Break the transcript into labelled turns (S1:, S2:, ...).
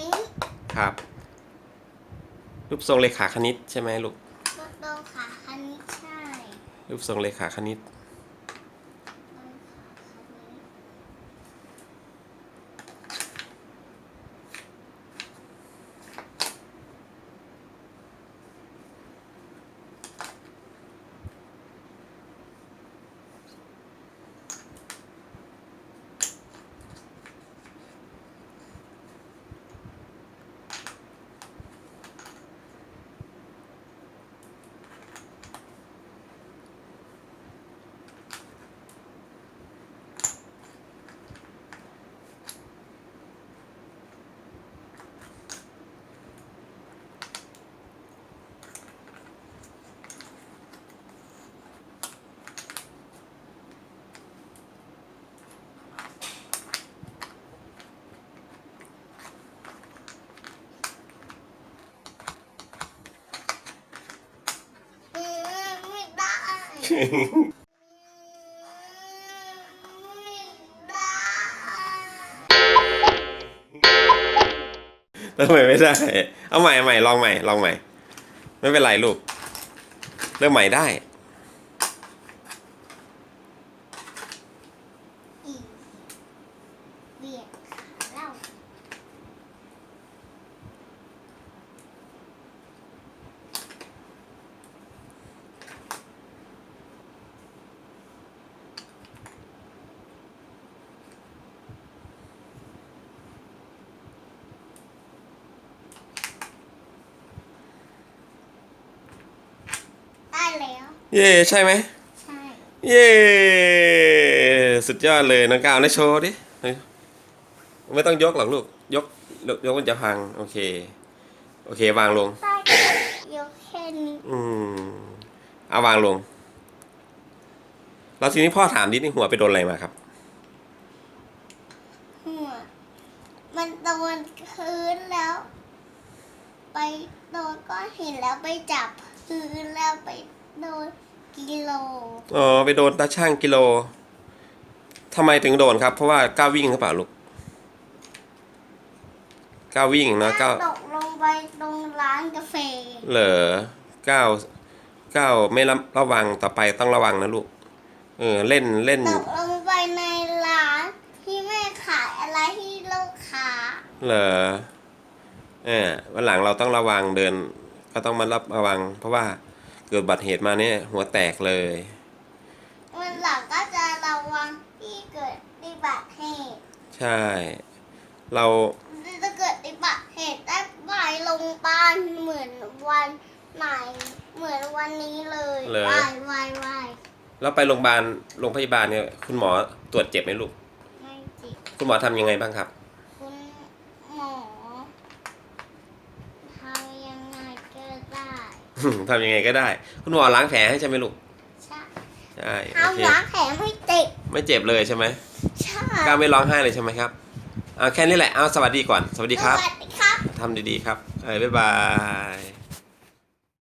S1: นี้
S2: ครับ รูปทรงเลขาคณิตใช่ไหมลูก
S1: รถโดขาคันนี้ใช่
S2: รูปทรงเลขาคณิต
S1: รถขาคันนี้ อืมไม่ได้ไม่ได้
S2: ทำไมไม่ได้ เอาใหม่เอาใหม่ลองใหม่ ลองใหม่ ไม่เป็นไรลูก เริ่มใหม่ได้
S1: อีกเบียดขาเรา ได้แล้ว
S2: เย่ใช่ไหม
S1: ใช่
S2: เย่สุดยอดเลยน้องก้าวนะโชว์ดิไม่ต้องยกหรอกลูกยกยกยกมันจะพัง โอเค โอเควางลง
S1: ได้ยกแค่นี้
S2: อืมเอาวางลง แล้วทีนี้พ่อถามดินี่หัวไปโดนอะไรมาครับ
S1: หัว มันโดนพื้นแล้ว ไปโดนก้อนหินแล้วไปจับพื้นแล้วไป โดนกิโล
S2: อ๋อไปโดนตาช่างกิโลทำไมถึงโดนครับ เพราะว่าก้าววิ่งหรือเปล่าลูกก้าววิ่งเนอะก้าว
S1: ตกลงไปตรงร้านกาแฟ
S2: เหรอก้าวก้าวไม่ระระวังต่อไปต้องระวังนะลูกเออเล่นเล่น
S1: ตกลงไปในร้านที่แม่ขายอะไรที่ลูกค้า
S2: เหรอเออวันหลังเราต้องระวังเดิน ก็ต้องมารับระวัง เพราะว่าเกิดอุบัติเหตุมาเนี่ยหัวแตกเลย
S1: วันหลังก็จะระวังที่เกิดอุบัติเหตุ
S2: ใช่ เรา
S1: จะเกิดอุบัติเหตุได้ไปโรงพยาบาลเหมือนวันไหนเหมือนวันนี้เลย
S2: เหรอ
S1: วายวายวาย
S2: เราไปโรงพยาบาลโรงพยาบาลเนี่ยคุณหมอตรวจเจ็บไหมลูก
S1: ไม่จิต
S2: คุณหมอทำยังไงบ้างครับ
S1: คุณหมอทำยังไงก็ได้
S2: ทำยังไงก็ได้ คุณหมอล้างแผลให้ใช่ไหมลูก
S1: ใช่
S2: ใช่โอ
S1: ทำ
S2: เค
S1: ล้างแผลไม่ติด
S2: ไม่เจ็บเลยใช่ไหม
S1: ใช่
S2: ก้าวไม่ร้องไห้เลยใช่ไหมครับเอาแค่นี้แหละเอาสวัสดีก่อน สวัสดีครับ
S1: สวัสดีครับ
S2: ทำดีๆครับเออบ๊ายบาย